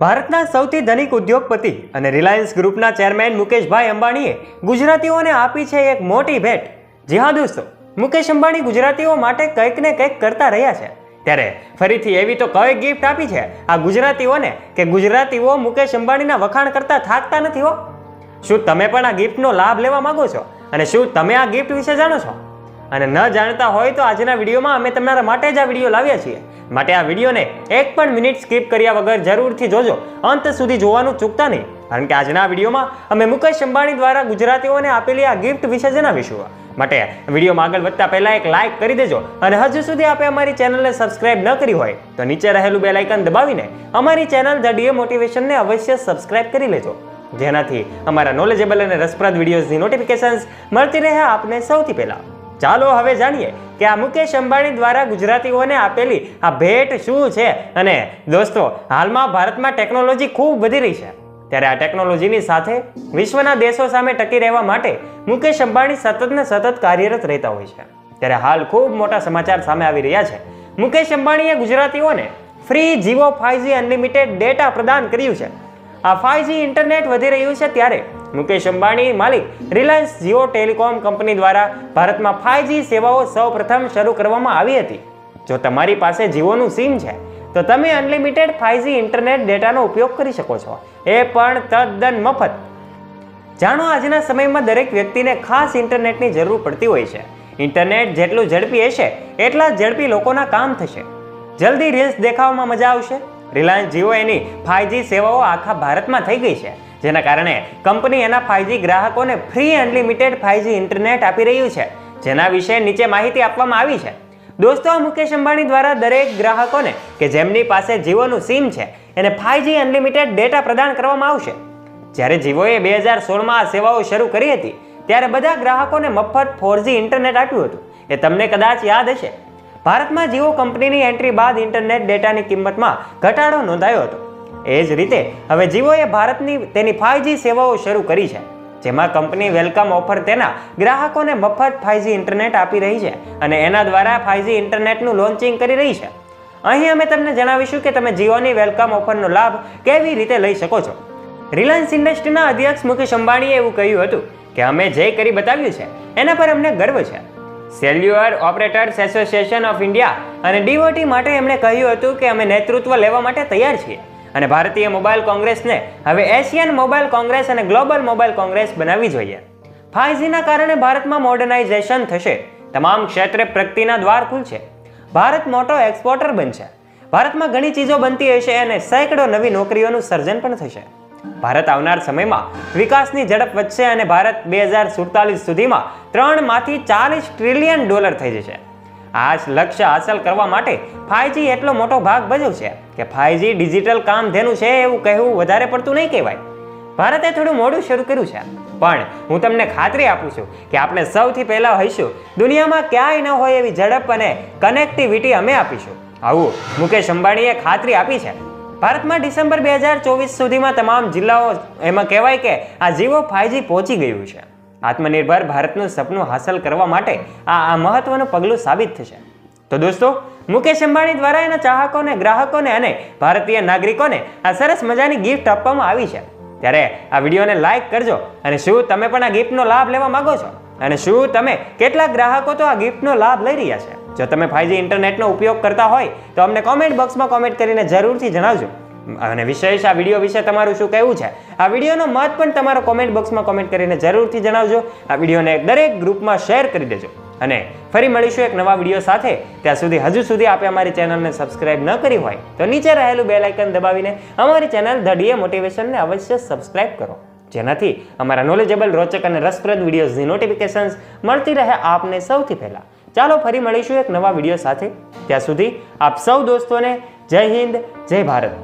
ભારતના સૌથી ધનિક ઉદ્યોગપતિ અને રિલાયન્સ ગ્રુપના ચેરમેન મુકેશભાઈ અંબાણીએ ગુજરાતીઓને આપી છે એક મોટી ભેટ. જી હા દોસ્તો, મુકેશ અંબાણી ગુજરાતીઓ માટે કંઈક ને કંઈક કરતા રહ્યા છે. ત્યારે ફરીથી એવી તો કઈ ગિફ્ટ આપી છે આ ગુજરાતીઓને કે ગુજરાતીઓ મુકેશ અંબાણીના વખાણ કરતા થાકતા નથી હો? શું તમે પણ આ ગિફ્ટનો લાભ લેવા માંગો છો? અને શું તમે આ ગિફ્ટ વિશે જાણો છો? અને ન જાણતા હોય તો આજના વિડીયોમાં અમે તમારા માટે જ આ વીડિયો લાવ્યા છીએ. માટે આ વિડીયોને એક પણ મિનિટ સ્કીપ કર્યા વગર જરૂરથી જોજો. અંત સુધી જોવાનું ચૂકતા નહીં. કારણ કે આજના વિડીયોમાં અમે મુકેશ અંબાણી દ્વારા ગુજરાતીઓને આપેલી આ ગિફ્ટ વિશે જણાવીશું. માટે વિડીયોમાં આગળ વધતા પહેલા એક લાઇક કરી દેજો અને હજુ સુધી આપે અમારી ચેનલને સબસ્ક્રાઇબ ન કરી હોય તો નીચે રહેલું બે લાઇકન દબાવીને અમારી ચેનલ ધ ડીએ મોટિવેશનને અવશ્ય સબસ્ક્રાઇબ કરી લેજો. જેનાથી અમારા નોલેજેબલ અને રસપ્રદ વિડીયોઝની નોટિફિકેશન્સ મળતી રહે આપને સૌથી પહેલા. ચાલો હવે જાણીએ કે આ મુકેશ અંબાણી દ્વારા ગુજરાતીઓને આપેલી આ ભેટ શું છે? અને દોસ્તો, હાલમાં ભારતમાં ટેકનોલોજી ખૂબ વધી રહી છે. ત્યારે આ ટેકનોલોજીની સાથે વિશ્વના દેશો સામે ટકી રહેવા માટે મુકેશ અંબાણી સતત ને સતત કાર્યરત રહેતા હોય છે. ત્યારે હાલ ખૂબ મોટા સમાચાર સામે આવી રહ્યા છે. મુકેશ અંબાણીએ ગુજરાતીઓને ફ્રી જીવો ફાઈવજી અનલિમિટેડ ડેટા પ્રદાન કર્યું છે. આ ફાઈવજી ઇન્ટરનેટ વધી રહ્યું છે ત્યારે મુકેશ અંબાણી, માલિક રિલાયન્સ જીઓ ટેલિકોમ કંપની દ્વારા ભારતમાં ફાઇવજી સેવાઓ સૌપ્રથમ શરૂ કરવામાં આવી હતી. જો તમારી પાસે જીઓનું સિમ છે, તો તમે અનલિમિટેડ ફાઇવજી ઇન્ટરનેટ ડેટાનો ઉપયોગ કરી શકો છો. એ પણ તદ્દન મફત. જાણો આજના સમયમાં દરેક વ્યક્તિને ખાસ ઇન્ટરનેટની જરૂર પડતી હોય છે. ઇન્ટરનેટ જેટલું ઝડપી હશે, એટલા ઝડપી લોકોના કામ થશે. જલ્દી રીલ્સ દેખાવામાં મજા આવશે. રિલાયન્સ જીઓ એની ફાઈવજી સેવાઓ આખા ભારતમાં થઈ ગઈ છે. જેના કારણે કંપની એના ફાઇવજી ગ્રાહકોને ફ્રી અનલિમિટેડ ફાઈવજી ઇન્ટરનેટ આપી રહ્યું છે, જેના વિશે નીચે માહિતી આપવામાં આવી છે. દોસ્તો, મુકેશ અંબાણી દ્વારા દરેક ગ્રાહકોને કે જેમની પાસે જીઓનું સિમ છે, એને ફાઈવજી અનલિમિટેડ ડેટા પ્રદાન કરવામાં આવશે. જ્યારે જીઓએ બે હજાર સોળમાં આ સેવાઓ શરૂ કરી હતી, ત્યારે બધા ગ્રાહકોને મફત ફોરજી ઇન્ટરનેટ આપ્યું હતું. એ તમને કદાચ યાદ હશે. ભારતમાં જીઓ કંપનીની એન્ટ્રી બાદ ઇન્ટરનેટ ડેટાની કિંમતમાં ઘટાડો નોંધાયો હતો. એ જ રીતે હવે જીઓએ ભારતની તેની ફાઇવજી સેવાઓ શરૂ કરી છે, જેમાં કંપની વેલકમ ઓફર તેના ગ્રાહકોને મફત ફાઇવજી ઇન્ટરનેટ આપી રહી છે અને એના દ્વારા ફાઇવજી ઇન્ટરનેટનું લોન્ચિંગ કરી રહી છે. અહીં અમે તમને જણાવીશું કે તમે જીઓની વેલકમ ઓફરનો લાભ કેવી રીતે લઈ શકો છો. રિલાયન્સ ઇન્ડસ્ટ્રીના અધ્યક્ષ મુકેશ અંબાણીએ એવું કહ્યું હતું કે અમે જે કરી બતાવ્યું છે, એના પર અમને ગર્વ છે. Cellular operators association of India અને ડીઓટી માટે એમણે કહ્યું હતું કે અમે નેતૃત્વ લેવા માટે તૈયાર છીએ. અને ભારતીય મોબાઈલ કોંગ્રેસને હવે એશિયન મોબાઈલ કોંગ્રેસ અને ગ્લોબલ મોબાઈલ કોંગ્રેસ બનાવવી જોઈએ. ફાઈવજીના કારણે ભારતમાં મોડર્નાઇઝેશન થશે. તમામ ક્ષેત્રે પ્રગતિના દ્વાર ખુલશે. ભારત મોટો એક્સપોર્ટર બનશે. ભારતમાં ઘણી ચીજો બનતી હશે અને સેંકડો નવી નોકરીઓનું સર્જન પણ થશે. ભારત આવનાર સમયમાં વિકાસની ઝડપ વધશે અને ભારત બે હજાર સુડતાલીસ સુધીમાં ત્રણમાંથી ચાલીસ ટ્રિલિયન ડોલર થઈ જશે. આ લક્ષ્ય હાંસલ કરવા માટે ફાઈવજી એટલો મોટો ભાગ ભજવશે કે ફાઈવજી ડિજિટલ કામધેનું છે એવું કહેવું વધારે પડતું નહીં કહેવાય. ભારતે થોડું મોડું શરૂ કર્યું છે. પણ હું તમને ખાતરી આપું છું કે આપણે સૌથી પહેલા હોઈશું. દુનિયામાં ક્યાંય ન હોય એવી ઝડપ અને કનેક્ટિવિટી અમે આપીશું. આવું મુકેશ અંબાણીએ ખાતરી આપી છે. ભારતમાં ડિસેમ્બર બે હજાર ચોવીસ સુધીમાં તમામ જિલ્લાઓ એમાં કહેવાય કે આ જીવો ફાઈવજી પહોંચી ગયું છે. આત્મનિર્ભર ભારતનું સપનું હાંસલ કરવા માટે આ આ મહત્વનું પગલું સાબિત થશે. તો દોસ્તો, મુકેશ અંબાણી દ્વારા એના ચાહકોને, ગ્રાહકોને અને ભારતીય નાગરિકોને આ સરસ મજાની ગિફ્ટ આપવામાં આવી છે. ત્યારે આ વિડીયોને લાઈક કરજો અને શું તમે પણ આ ગિફ્ટનો લાભ લેવા માંગો છો? અને શું તમે કેટલાક ગ્રાહકો તો આ ગિફ્ટનો લાભ લઈ રહ્યા છે? જો તમે ફાઈવજી ઇન્ટરનેટનો ઉપયોગ કરતા હોય, તો અમને કોમેન્ટ બોક્સમાં કોમેન્ટ કરીને જરૂરથી જણાવજો. અને વિશેષ આ વીડિયો વિશે તમારું શું કહેવું છે? આ વિડીયોનો મત પણ તમારો કોમેન્ટ બોક્સમાં કોમેન્ટ કરીને જરૂરથી જણાવજો. આ વિડીયોને દરેક ગ્રુપમાં શેર કરી દેજો. અને ફરી મળીશું એક નવા વીડિયો સાથે. ત્યાં સુધી હજુ સુધી આપે અમારી ચેનલને સબસ્ક્રાઇબ ન કરી હોય, તો નીચે રહેલું બેલાઇકન દબાવીને અમારી ચેનલ ધ ડીએ મોટિવેશનને અવશ્ય સબસ્ક્રાઇબ કરો. જેનાથી અમારા નોલેજેબલ રોચક અને રસપ્રદ વિડીયોઝની નોટિફિકેશન્સ મળતી રહે આપને સૌથી પહેલા. ચાલો ફરી મળીશું એક નવા વીડિયો સાથે. ત્યાં સુધી આપ સૌ દોસ્તોને જય હિન્દ, જય ભારત.